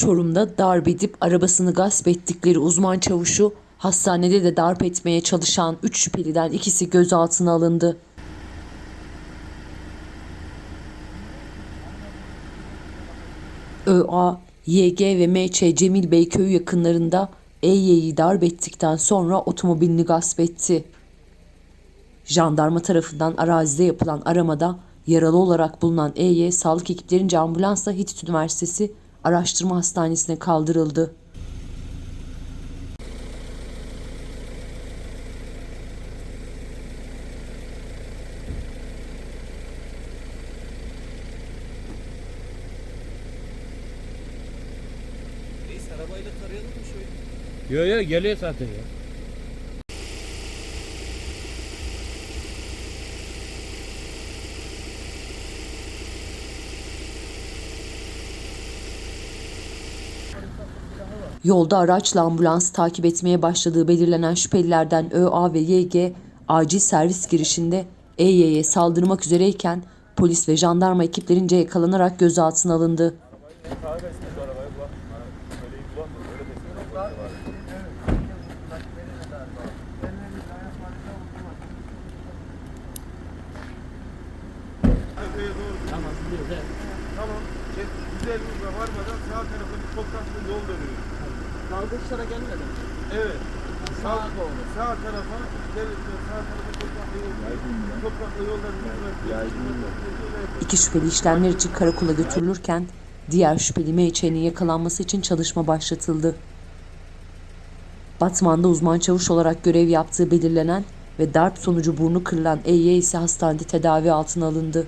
Çorum'da darp edip arabasını gasp ettikleri uzman çavuşu hastanede de darp etmeye çalışan 3 şüpheliden ikisi gözaltına alındı. ÖA, YG ve MC Cemil Bey köyü yakınlarında EY'yi darp ettikten sonra otomobilini gasp etti. Jandarma tarafından arazide yapılan aramada yaralı olarak bulunan EY sağlık ekiplerince ambulansla Hitit Üniversitesi Araştırma Hastanesi'ne kaldırıldı. Reis arabayla tarayalım mı şöyle? Yo yo geliyor zaten ya. Yolda araçla ambulans takip etmeye başladığı belirlenen şüphelilerden ÖA ve YG acil servis girişinde EY'ye saldırmak üzereyken polis ve jandarma ekiplerince yakalanarak gözaltına alındı. Tamam biliyoruz he. Tamam. Ge- Güzel bir varmadan sağ tarafa bir topraklı yol dönüyor. Dalgıçlara gelmedi mi? Evet. Sağ, Sağa doğru. sağ tarafa, ileri sağ tarafa topraklı yol. Topraklı yoldan İki şüpheli işlemler için karakola götürülürken diğer şüpheli MÇ'nin yakalanması için çalışma başlatıldı. Batman'da uzman çavuş olarak görev yaptığı belirlenen ve darp sonucu burnu kırılan EY ise hastanede tedavi altına alındı.